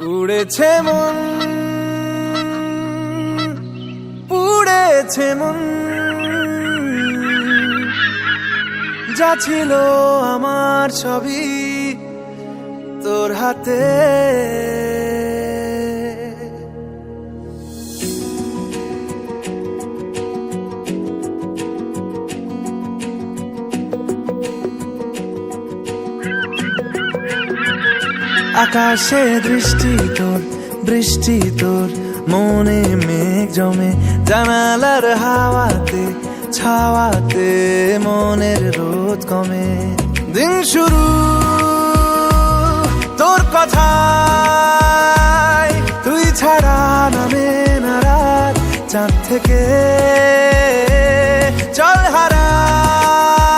উড়েছে মন পুড়েছে মন। যা ছিল আমার ছবি তোর হাতে। আকাশে দৃষ্টি তোর, বৃষ্টি তোর, মনে মেঘ জমে জানালার হাওয়াতে, ছাওয়াতে মনের রোদ কমে। দিন শুরু, তোর কথা তুই ছাড়া নামে না রাত চাঁদ থেকে চল হারাই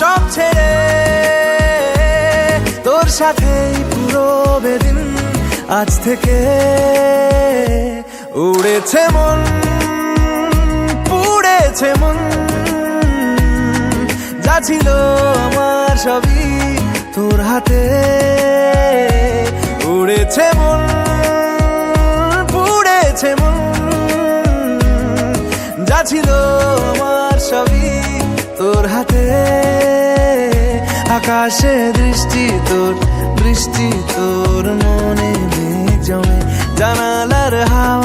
সব ছেড়ে তোর বেদিন আজ থেকে উড়েছে মন, পুড়েছে মন। যা ছিল আমার সবই তোর হাতে। উড়েছে মন, পুড়েছে মন। যা ছিল আমার সবই তোর হাতে। আকাশে দৃষ্টি তোর দৃষ্টি তোর মনে। জানালার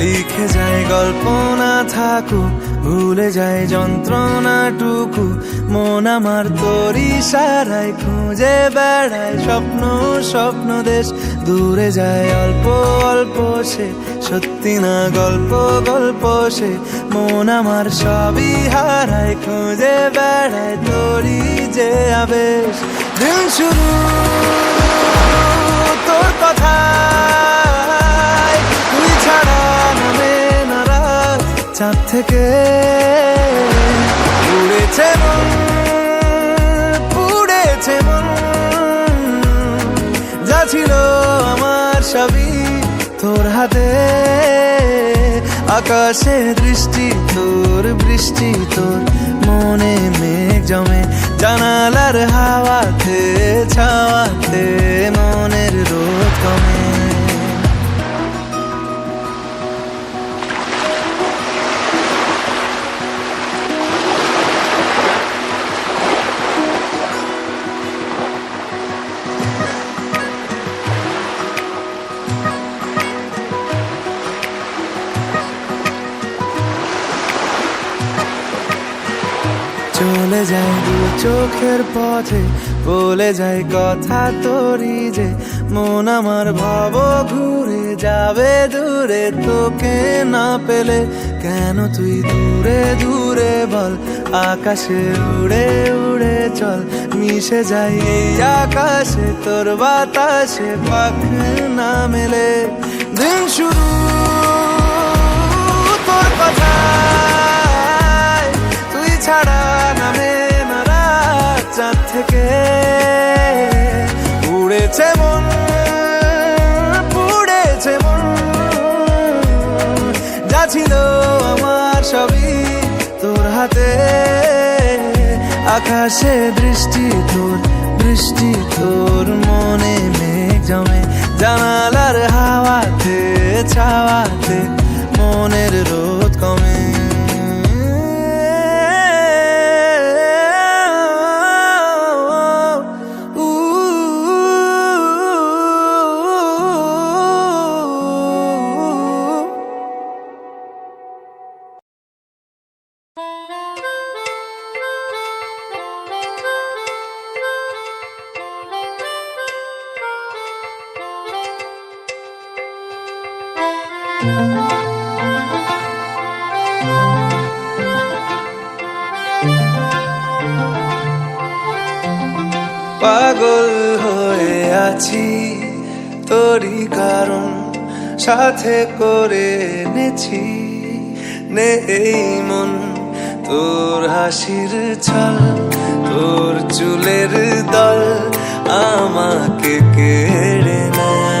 লিখে যায় গল্প না থাকুক ভুলে যায় যন্ত্রণাটুকু। মন আমার তরি সারাই খুঁজে বেড়ায় স্বপ্ন স্বপ্ন দেশ। দূরে যায় অল্প অল্প সে, সত্যি না গল্প গল্প সে। মন আমার সবই হারায়, খুঁজে বেড়ায় তরি যে আবেশ। দিন শুরু, তোর কথা। তুই ছাড়া নামে না চাঁদ থেকে। উড়েছে মন, পুড়েছে মন। যা ছিল আমার সবই তোর হাতে। আকাশে দৃষ্টি, তোর বৃষ্টি, তোর মনে মেঘ জমে। জানালার হাওয়াতে, ছাওয়াতে মনের রোদ কমে। চলে যায় দু চোখের পথে, বলে যায় কথা তোরই যে, মন আমার ভাব ঘুরে যাবে দূরে, তোকে না পেলে কেন তুই দূরে দূরে বল, আকাশে উড়ে উড়ে চল, মিশে যাই আকাশে, তোর বাতাসে পাখ না মেলে। দিন শুরু, তোর কথা। থেকে উড়েছে মন, পুড়েছে মন। যা ছিল আমার সবই তোর হাতে। আকাশে দৃষ্টি তোর, বৃষ্টি তোর, মনে মেঘ জমে জানালার হাওয়াতে, ছাওয়াতে, মনের রোদ কমে। পাগল হয়ে আছি, তোরই কারণ সাথে করে নেছি নে এই মন, তোর হাসির ছল, তোর চুলের দল আমাকে কেড়ে নেয়।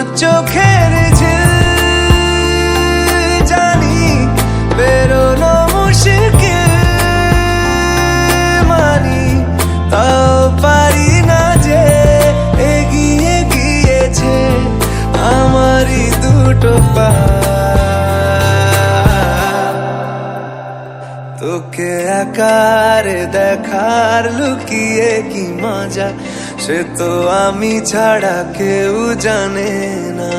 চোখের ঝিল জানি বেরোনো মুশকিল মানি, তাও পারি না যে এগিয়ে গিয়েছে আমারই দুটো পা। তোকে আকারে দেখার লুকিয়ে কি মজা সে তো আমি ছাড়া কেউ জানে না।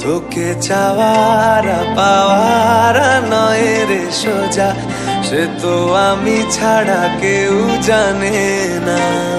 তোকে চাওয়ার, পাওয়ার নয় রে সোজা। সে তো আমি ছাড়া কেউ জানে না।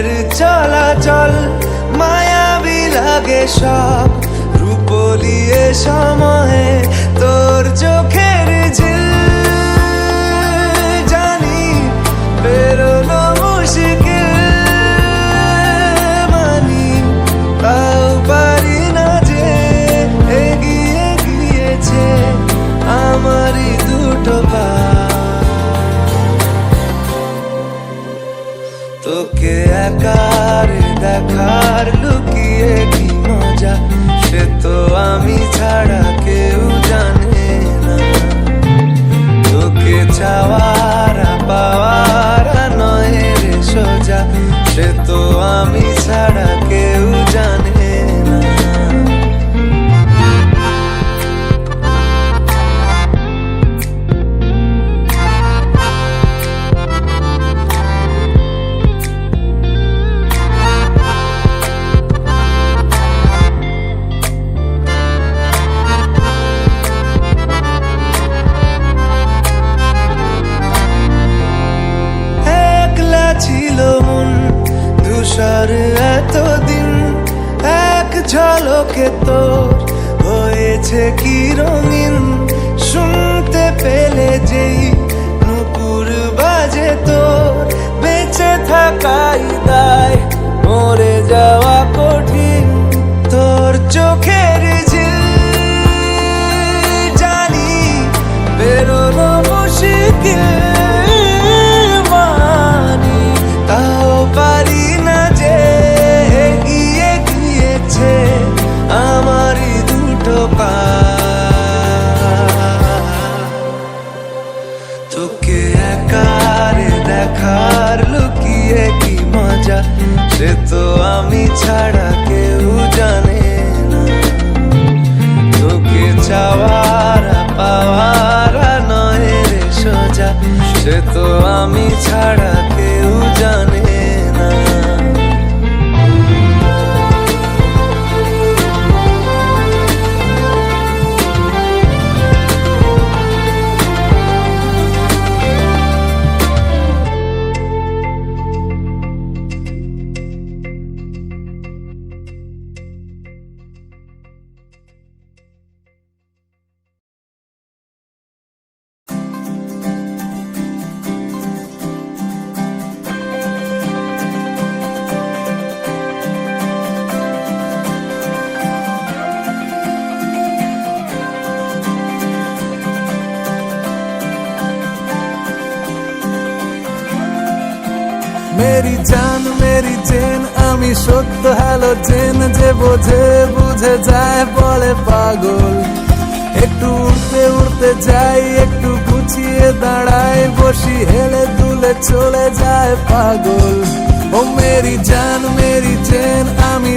বুকের চলাচল মায়াবী লাগে সব। রূপলিয়ে সময়ে তোর চোখের ঝিল। ধূসর এতদিন এক ঝলকে তোর হয়েছে কি রঙিন শুনতে পেলে যেই তোকে পাওয়ার নয় সোজা। সে তো আমি ছাড়া সত্য হ্যালো চেন যে বোঝে, বুঝে যায়, বলে পাগল। একটু উড়তে উড়তে যাই, একটু গুছিয়ে দাঁড়াই, বসি হেলে দুলে চলে যায় পাগল। ও, মেরি জান, মেরি চেন, আমি